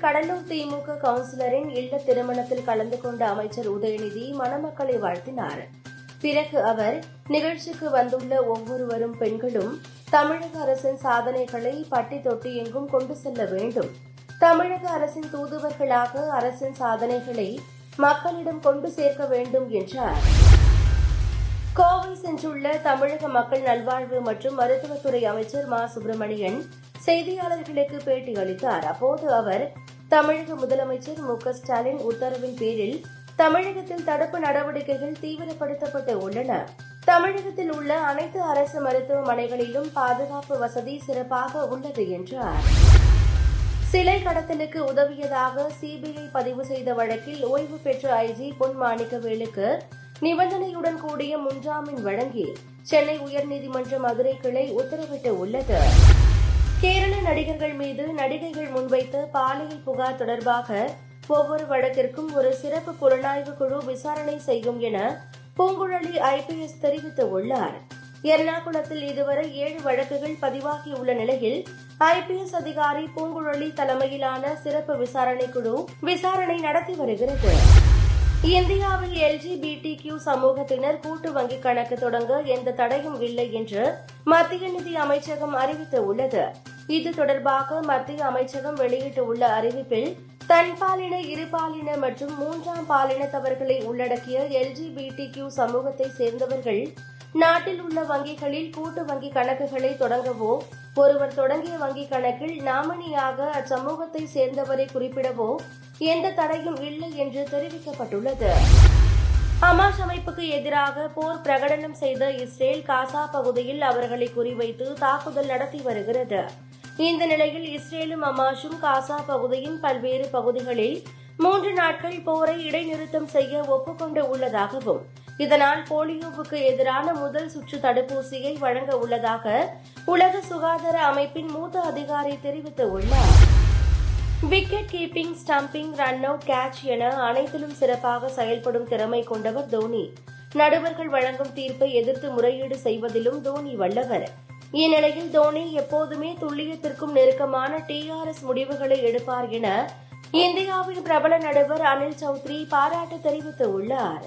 கடலூர் திமுக கவுன்சிலரின் இல்ல திருமணத்தில் கலந்து கொண்ட அமைச்சர் உதயநிதி மணமக்களை வாழ்த்தினார். பிறகு அவர் நிகழ்ச்சிக்கு வந்துள்ள ஒவ்வொருவரும் பெண்களும் தமிழக அரசின் சாதனைகளை பட்டி தொட்டி எங்கும் கொண்டு செல்ல வேண்டும். தமிழக அரசின் தூதுவர்களாக அரசின் சாதனைகளை மக்களிடம் கொண்டு சேர்க்க வேண்டும் என்றார். கோவை சென்றுள்ள தமிழக மக்கள் நல்வாழ்வு மற்றும் மருத்துவத்துறை அமைச்சர் மா. சுப்பிரமணியன் செய்தியாளர்களுக்கு பேட்டி அளித்தார் அப்போது அவர் தமிழக முதலமைச்சர் மு. க. ஸ்டாலின் உத்தரவின் பேரில் தமிழகத்தில் தடுப்பு நடவடிக்கைகள் தீவிரப்படுத்தப்பட்டு உள்ளன. தமிழகத்தில் உள்ள அனைத்து அரசு மருத்துவமனைகளிலும் பாதுகாப்பு வசதி சிறப்பாக உள்ளது என்றார். சிலை கடத்தலுக்கு உதவியதாக சிபிஐ பதிவு செய்த வழக்கில் ஓய்வு பெற்ற ஐஜி பொன் மாணிக்கவேலுக்கு நிபந்தனையுடன் கூடிய முன்ஜாமீன் வழங்கி சென்னை உயர்நீதிமன்ற மதுரை கிளை உத்தரவிட்டு உள்ளது. கேரள நடிகர்கள் மீது நடிகைகள் முன்வைத்த பாலியல் புகார் தொடர்பாக ஒவ்வொரு வழக்கிற்கும் ஒரு சிறப்பு புலனாய்வு குழு விசாரணை செய்யும் என பூங்குழலி ஐபிஎஸ் தெரிவித்துள்ளார். எர்ணாகுளத்தில் இதுவரை ஏழு வழக்குகள் பதிவாகியுள்ள நிலையில் ஐபிஎஸ் அதிகாரி பூங்குழலி தலைமையிலான சிறப்பு விசாரணை குழு விசாரணை நடத்தி வருகிறது. இந்தியாவில் எல்ஜிபிடி கியூ சமூகத்தினர் கூட்டு வங்கிக் கணக்கு தொடங்க எந்த தடையும் இல்லை என்று மத்திய நிதி அமைச்சகம் அறிவித்துள்ளது. இது தொடர்பாக மத்திய அமைச்சகம் வெளியிட்டுள்ள அறிவிப்பில் தன்பாலின இருபாலின மற்றும் மூன்றாம் பாலினத்தவர்களை உள்ளடக்கிய எல்ஜிபிடி கியூ சமூகத்தை சேர்ந்தவர்கள் நாட்டில் உள்ள வங்கிகளில் கூட்டு வங்கி கணக்குகளை தொடங்கவோ ஒருவர் தொடங்கிய வங்கி கணக்கில் நாமினியாக அச்சமூகத்தை சேர்ந்தவரை குறிப்பிடவோ எந்த தடையும் இல்லை என்று தெரிவிக்கப்பட்டுள்ளது. ஹமாஸ் அமைப்புக்கு எதிராக போர் பிரகடனம் செய்த இஸ்ரேல் காசா பகுதியில் அவர்களை குறிவைத்து தாக்குதல் நடத்தி வருகிறது. இந்த நிலையில் இஸ்ரேலும் அமாஷும் காசா பகுதியின் பல்வேறு பகுதிகளில் மூன்று நாட்கள் போரை இடைநிறுத்தம் செய்ய ஒப்புக்கொண்டு உள்ளதாகவும் இதனால் போலியோவுக்கு எதிரான முதல் சுற்று தடுப்பூசியை வழங்க உள்ளதாக உலக சுகாதார அமைப்பின் மூத்த அதிகாரி தெரிவித்துள்ளார் wicket keeping stumping run out catch என அனைத்திலும் சிறப்பாக செயல்படும் திறமை கொண்டவர் தோனி. நடுவர்கள் வழங்கும் தீர்ப்பை எதிர்த்து முறையீடு செய்வதிலும் தோனி வல்லவர். இந்நிலையில் தோனி எப்போதுமே துல்லியத்திற்கும் நெருக்கமான டிஆர்எஸ் முடிவுகளை எடுப்பார் என இந்தியாவின் பிரபல நடுவர் அனில் சௌத்ரி பாராட்டு தெரிவித்துள்ளாா்